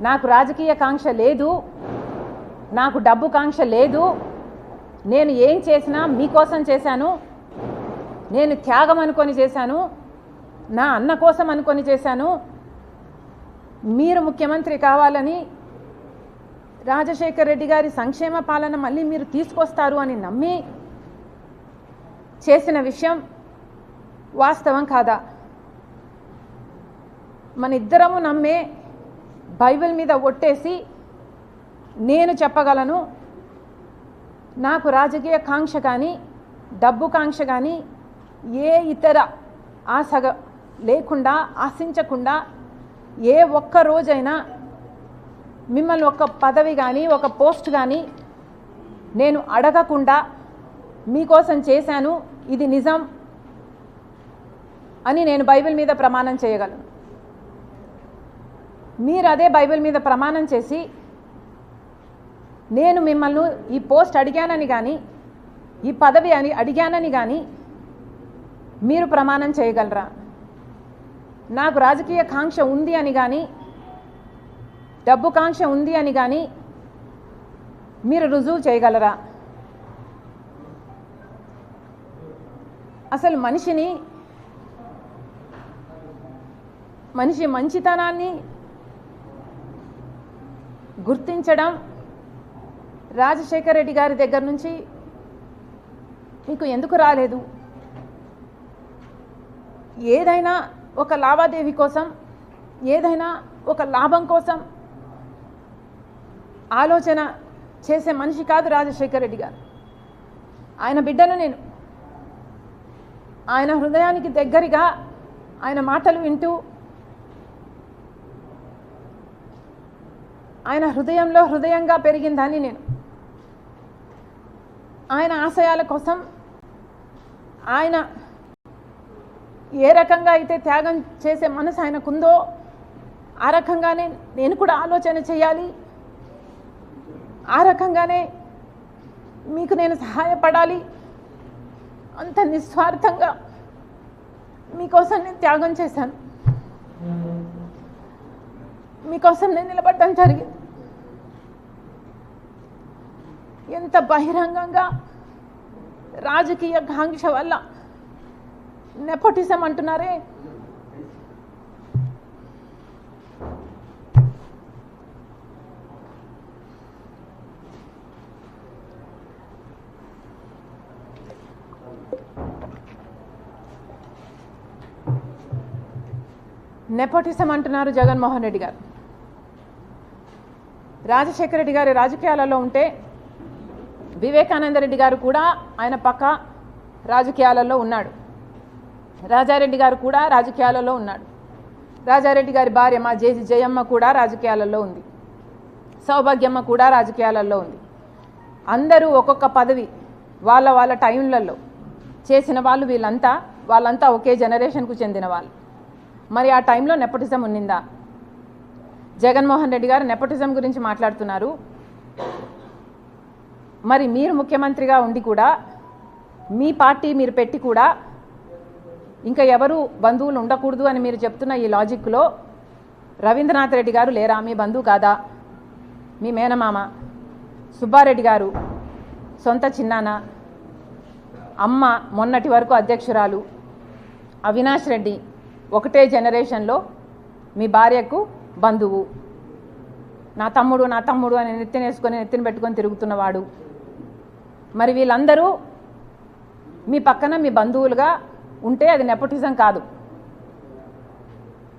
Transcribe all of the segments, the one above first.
నాకు రాజకీయ కాంక్ష లేదు నాకు డబ్బు కాంక్ష లేదు నేను ఏం చేసినా మీకోసం చేశాను నేను త్యాగం అనుకొని చేశాను నా అన్న కోసం అనుకొని చేశాను మీరు ముఖ్యమంత్రి కావాలని రాజశేఖర్ రెడ్డి గారి సంక్షేమ పాలన మళ్ళీ మీరు తీసుకొస్తారు అని నమ్మి చేసిన విషయం వాస్తవం కాదా? మన ఇద్దరము నమ్మే బైబిల్ మీద ఒట్టేసి నేను చెప్పగలను నాకు రాజకీయ కాంక్ష కానీ డబ్బు కాంక్ష కానీ ఏ ఇతర ఆశగ లేకుండా ఆశించకుండా ఏ ఒక్క రోజైనా మిమ్మల్ని ఒక పదవి కానీ ఒక పోస్ట్ కానీ నేను అడగకుండా మీకోసం చేశాను ఇది నిజం అని నేను బైబిల్ మీద ప్రమాణం చేయగలను. మీరు అదే బైబిల్ మీద ప్రమాణం చేసి నేను మిమ్మల్ని ఈ పోస్ట్ అడిగానని కానీ ఈ పదవి అని అడిగానని కానీ మీరు ప్రమాణం చేయగలరా? నాకు రాజకీయ కాంక్ష ఉంది అని కానీ డబ్బు కాంక్ష ఉంది అని కానీ మీరు రుజువు చేయగలరా? అసలు మనిషిని మనిషి మంచితనాన్ని గుర్తించడం రాజశేఖర రెడ్డి గారి దగ్గర నుంచి మీకు ఎందుకు రాలేదు? ఏదైనా ఒక లావాదేవీ కోసం ఏదైనా ఒక లాభం కోసం ఆలోచన చేసే మనిషి కాదు రాజశేఖర రెడ్డి గారు. ఆయన బిడ్డను నేను. ఆయన హృదయానికి దగ్గరగా ఆయన మాటలు వింటూ ఆయన హృదయంలో హృదయంగా పెరిగిందని నేను. ఆయన ఆశయాల కోసం ఆయన ఏ రకంగా అయితే త్యాగం చేసే మనసు ఆయనకుందో ఆ రకంగానే నేను కూడా ఆలోచన చేయాలి. ఆ రకంగానే మీకు నేను సహాయపడాలి. అంత నిస్వార్థంగా మీకోసం నేను త్యాగం చేశాను. మీకోసం నేను నిలబడడం జరిగింది. ఎంత బహిరంగంగా రాజకీయ కాంక్ష వల్ల నెపోటిజం అంటున్నారే నెపోటిజం అంటున్నారు జగన్మోహన్ రెడ్డి గారు. రాజశేఖర రెడ్డి గారి రాజకీయాలలో ఉంటే వివేకానంద రెడ్డి గారు కూడా ఆయన పక్క రాజకీయాలలో ఉన్నాడు. రాజారెడ్డి గారు కూడా రాజకీయాలలో ఉన్నాడు. రాజారెడ్డి గారి భార్య మా జేజి జయమ్మ కూడా రాజకీయాలలో ఉంది. సౌభాగ్యమ్మ కూడా రాజకీయాలలో ఉంది. అందరూ ఒక్కొక్క పదవి వాళ్ళ వాళ్ళ టైంలలో చేసిన వాళ్ళు వీళ్ళంతా వాళ్ళంతా ఒకే జనరేషన్కు చెందిన వాళ్ళు. మరి ఆ టైంలో నెపటిజం ఉన్నిందా? జగన్మోహన్ రెడ్డి గారు నెపటిజం గురించి మాట్లాడుతున్నారు. మరి మీరు ముఖ్యమంత్రిగా ఉండి కూడా మీ పార్టీ మీరు పెట్టి కూడా ఇంకా ఎవరు బంధువులు ఉండకూడదు అని మీరు చెప్తున్న ఈ లాజిక్లో రవీంద్రనాథ్ రెడ్డి గారు లేరా? మీ బంధువు కాదా? మీ మేనమామ? సుబ్బారెడ్డి గారు? సొంత చిన్నాన్న అమ్మ మొన్నటి వరకు అధ్యక్షురాలు. అవినాష్ రెడ్డి ఒకటే జనరేషన్లో మీ భార్యకు బంధువు. నా తమ్ముడు నా తమ్ముడు అని నెత్తిన వేసుకొని నెత్తిన పెట్టుకొని తిరుగుతున్నవాడు. మరి వీళ్ళందరూ మీ పక్కన మీ బంధువులుగా ఉంటే అది నెపోటిజం కాదు.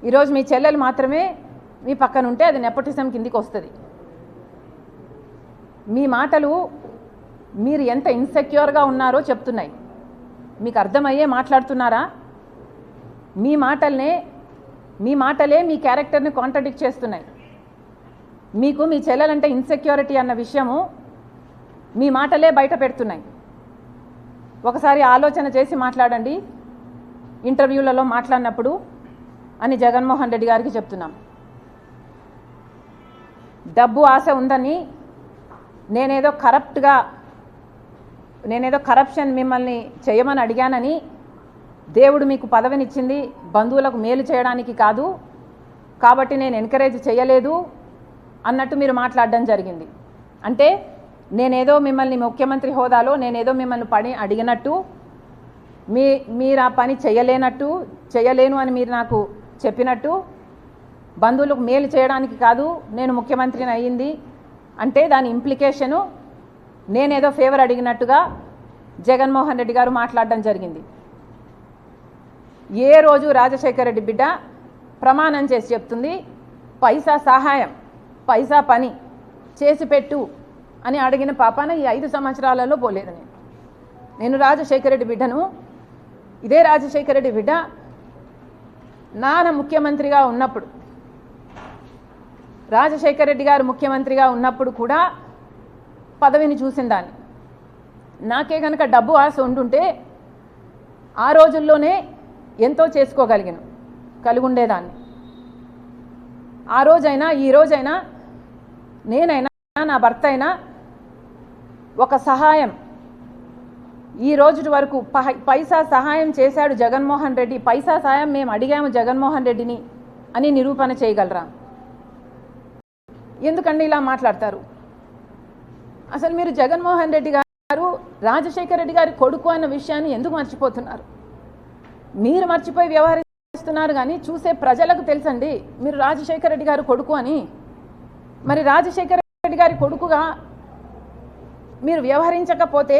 ఈరోజు మీ చెల్లెలు మాత్రమే మీ పక్కన ఉంటే అది నెపటిజం కిందికి వస్తుంది. మీ మాటలు మీరు ఎంత ఇన్సెక్యూర్గా ఉన్నారో చెప్తున్నాయి. మీకు అర్థమయ్యే మాట్లాడుతున్నారా? మీ మాటలనే మీ మాటలే మీ క్యారెక్టర్ని కాంట్రడిక్ట్ చేస్తున్నాయి. మీకు మీ చెల్లెలంటే ఇన్సెక్యూరిటీ అన్న విషయము మీ మాటలే బయట పెడుతున్నాయి. ఒకసారి ఆలోచన చేసి మాట్లాడండి. ఇంటర్వ్యూలలో మాట్లాడినప్పుడు అని జగన్మోహన్ రెడ్డి గారికి చెప్తున్నాం. డబ్బు ఆశ ఉందని నేనేదో కరప్ట్గా నేనేదో కరప్షన్ మిమ్మల్ని చేయమని అడిగానని దేవుడు మీకు పదవినిచ్చింది బంధువులకు మేలు చేయడానికి కాదు కాబట్టి నేను ఎంకరేజ్ చేయలేదు అన్నట్టు మీరు మాట్లాడడం జరిగింది. అంటే నేనేదో మిమ్మల్ని ముఖ్యమంత్రి హోదాలో నేనేదో మిమ్మల్ని పని అడిగినట్టు మీ మీరు ఆ పని చేయలేనట్టు చేయలేను అని మీరు నాకు చెప్పినట్టు బంధువులకు మేలు చేయడానికి కాదు నేను ముఖ్యమంత్రిని అయ్యింది అంటే దాని ఇంప్లికేషను నేనేదో ఫేవర్ అడిగినట్టుగా జగన్మోహన్ రెడ్డి గారు మాట్లాడడం జరిగింది. ఏ రోజు రాజశేఖర రెడ్డి బిడ్డ ప్రమాణం చేసి చెప్తుంది పైసా సహాయం పైసా పని చేసి పెట్టు అని అడిగిన పాపాన ఈ ఐదు సంవత్సరాలలో పోలేదు నేను. నేను రాజశేఖర రెడ్డి బిడ్డను. ఇదే రాజశేఖర రెడ్డి బిడ్డ నాన్న ముఖ్యమంత్రిగా ఉన్నప్పుడు రాజశేఖర రెడ్డి గారు ముఖ్యమంత్రిగా ఉన్నప్పుడు కూడా పదవిని చూసిన దాన్ని. నాకే కనుక డబ్బు ఆశ ఉండుంటే ఆ రోజుల్లోనే ఎంతో చేసుకోగలిగాను కలుగుండేదాన్ని. ఆ రోజైనా ఈ రోజైనా నేనైనా నా భర్త అయినా ఒక సహాయం. ఈ రోజు వరకు పైసా సహాయం చేశాడు జగన్మోహన్ రెడ్డి. పైసా సహాయం మేము అడిగాము జగన్మోహన్ రెడ్డిని అని నిరూపణ చేయగలరా? ఎందుకండి ఇలా మాట్లాడతారు? అసలు మీరు జగన్మోహన్ రెడ్డి గారు రాజశేఖర రెడ్డి గారి కొడుకు అన్న విషయాన్ని ఎందుకు మర్చిపోతున్నారు? మీరు మర్చిపోయి వ్యవహరిస్తున్నారు కానీ చూసే ప్రజలకు తెలుసండి మీరు రాజశేఖర రెడ్డి గారు కొడుకు అని. మరి రాజశేఖర రెడ్డి గారి కొడుకుగా మీరు వ్యవహరించకపోతే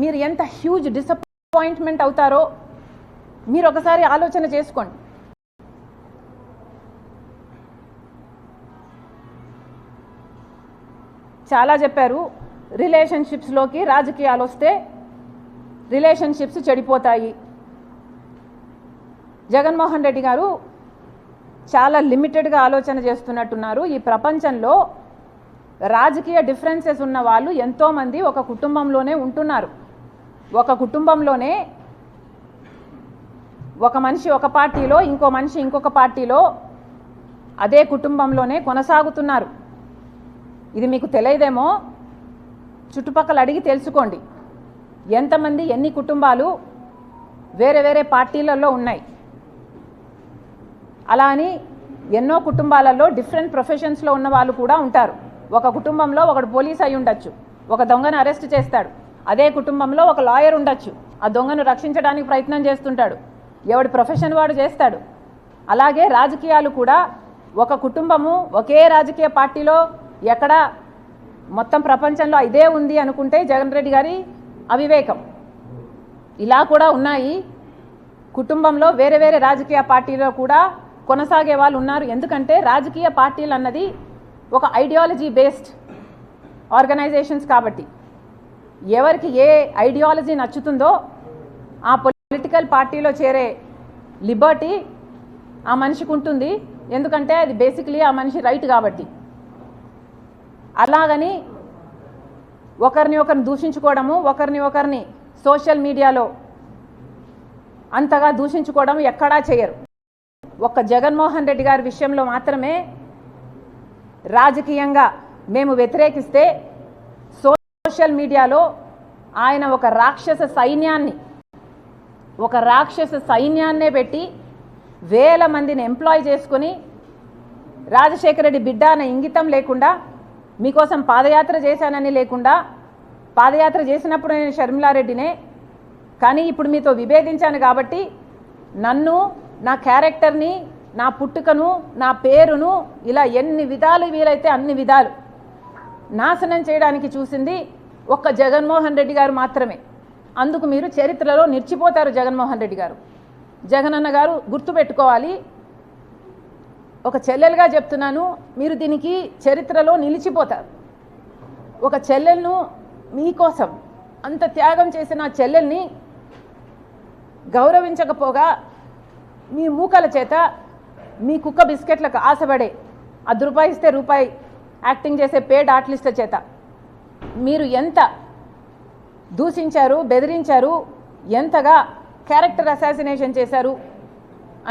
మీరు ఎంత హ్యూజ్ డిసప్పాయింట్మెంట్ అవుతారో మీరు ఒకసారి ఆలోచన చేసుకోండి. చాలా చెప్పారు రిలేషన్షిప్స్లోకి రాజకీయాలు వస్తే రిలేషన్షిప్స్ చెడిపోతాయి. జగన్మోహన్ రెడ్డి గారు చాలా లిమిటెడ్గా ఆలోచన చేస్తున్నట్టున్నారు. ఈ ప్రపంచంలో రాజకీయ డిఫరెన్సెస్ ఉన్న వాళ్ళు ఎంతోమంది ఒక కుటుంబంలోనే ఉంటున్నారు. ఒక కుటుంబంలోనే ఒక మనిషి ఒక పార్టీలో ఇంకో మనిషి ఇంకొక పార్టీలో అదే కుటుంబంలోనే కొనసాగుతున్నారు. ఇది మీకు తెలియదేమో? చుట్టుపక్కల అడిగి తెలుసుకోండి. ఎంతమంది ఎన్ని కుటుంబాలు వేరే వేరే పార్టీలలో ఉన్నాయి. అలా అని ఎన్నో కుటుంబాలలో డిఫరెంట్ ప్రొఫెషన్స్లో ఉన్న వాళ్ళు కూడా ఉంటారు. ఒక కుటుంబంలో ఒకడు పోలీస్ అయి ఉండొచ్చు ఒక దొంగను అరెస్ట్ చేస్తాడు అదే కుటుంబంలో ఒక లాయర్ ఉండొచ్చు ఆ దొంగను రక్షించడానికి ప్రయత్నం చేస్తుంటాడు ఎవడి ప్రొఫెషన్ వాడు చేస్తాడు. అలాగే రాజకీయాలు కూడా ఒక కుటుంబము ఒకే రాజకీయ పార్టీలో ఎక్కడ మొత్తం ప్రపంచంలో ఇదే ఉంది అనుకుంటే జగన్ రెడ్డి గారి అవివేకం. ఇలా కూడా ఉన్నాయి. కుటుంబంలో వేరే వేరే రాజకీయ పార్టీలో కూడా కొనసాగే వాళ్ళు ఉన్నారు. ఎందుకంటే రాజకీయ పార్టీలు అన్నది ఒక ఐడియాలజీ బేస్డ్ ఆర్గనైజేషన్స్ కాబట్టి. ఎవరికి ఏ ఐడియాలజీ నచ్చుతుందో ఆ పొలిటికల్ పార్టీలో చేరే లిబర్టీ ఆ మనిషికి ఉంటుంది. ఎందుకంటే అది బేసిక్లీ ఆ మనిషి రైట్ కాబట్టి. అలాగని ఒకరిని ఒకరిని దూషించుకోవడము ఒకరిని ఒకరిని సోషల్ మీడియాలో అంతగా దూషించుకోవడం ఎక్కడా చేయరు. ఒక్క జగన్మోహన్ రెడ్డి గారి విషయంలో మాత్రమే రాజకీయంగా మేము వ్యతిరేకిస్తే సోషల్ మీడియాలో ఆయన ఒక రాక్షస సైన్యాన్ని ఒక రాక్షస సైన్యాన్నే పెట్టి వేల మందిని ఎంప్లాయ్ చేసుకొని రాజశేఖర రెడ్డి బిడ్డ అనే ఇంగితం లేకుండా మీకోసం పాదయాత్ర చేశానని లేకుండా పాదయాత్ర చేసినప్పుడు నేను షర్మిలారెడ్డినే కానీ ఇప్పుడు మీతో విభేదించాను కాబట్టి నన్ను నా క్యారెక్టర్ని నా పుట్టుకను నా పేరును ఇలా ఎన్ని విధాలు వీలైతే అన్ని విధాలు నాశనం చేయడానికి చూసింది ఒక్క జగన్మోహన్ రెడ్డి గారు మాత్రమే. అందుకు మీరు చరిత్రలో నిలిచిపోతారు జగన్మోహన్ రెడ్డి గారు. జగనన్న గారు గుర్తుపెట్టుకోవాలి ఒక చెల్లెలుగా చెప్తున్నాను మీరు దీనికి చరిత్రలో నిలిచిపోతారు. ఒక చెల్లెలను మీకోసం అంత త్యాగం చేసిన ఆ చెల్లెల్ని గౌరవించకపోగా మీ మూకల చేత మీ కుక్క బిస్కెట్లకు ఆశపడే అది రూపాయి ఇస్తే రూపాయి యాక్టింగ్ చేసే పేడ్ ఆర్టిస్ట్ల చేత మీరు ఎంత దూషించారు బెదిరించారు ఎంతగా క్యారెక్టర్ అసాసినేషన్ చేశారు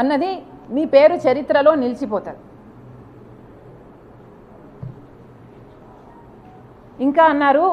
అన్నది మీ పేరు చరిత్రలో నిలిచిపోతుంది. ఇంకా అన్నారు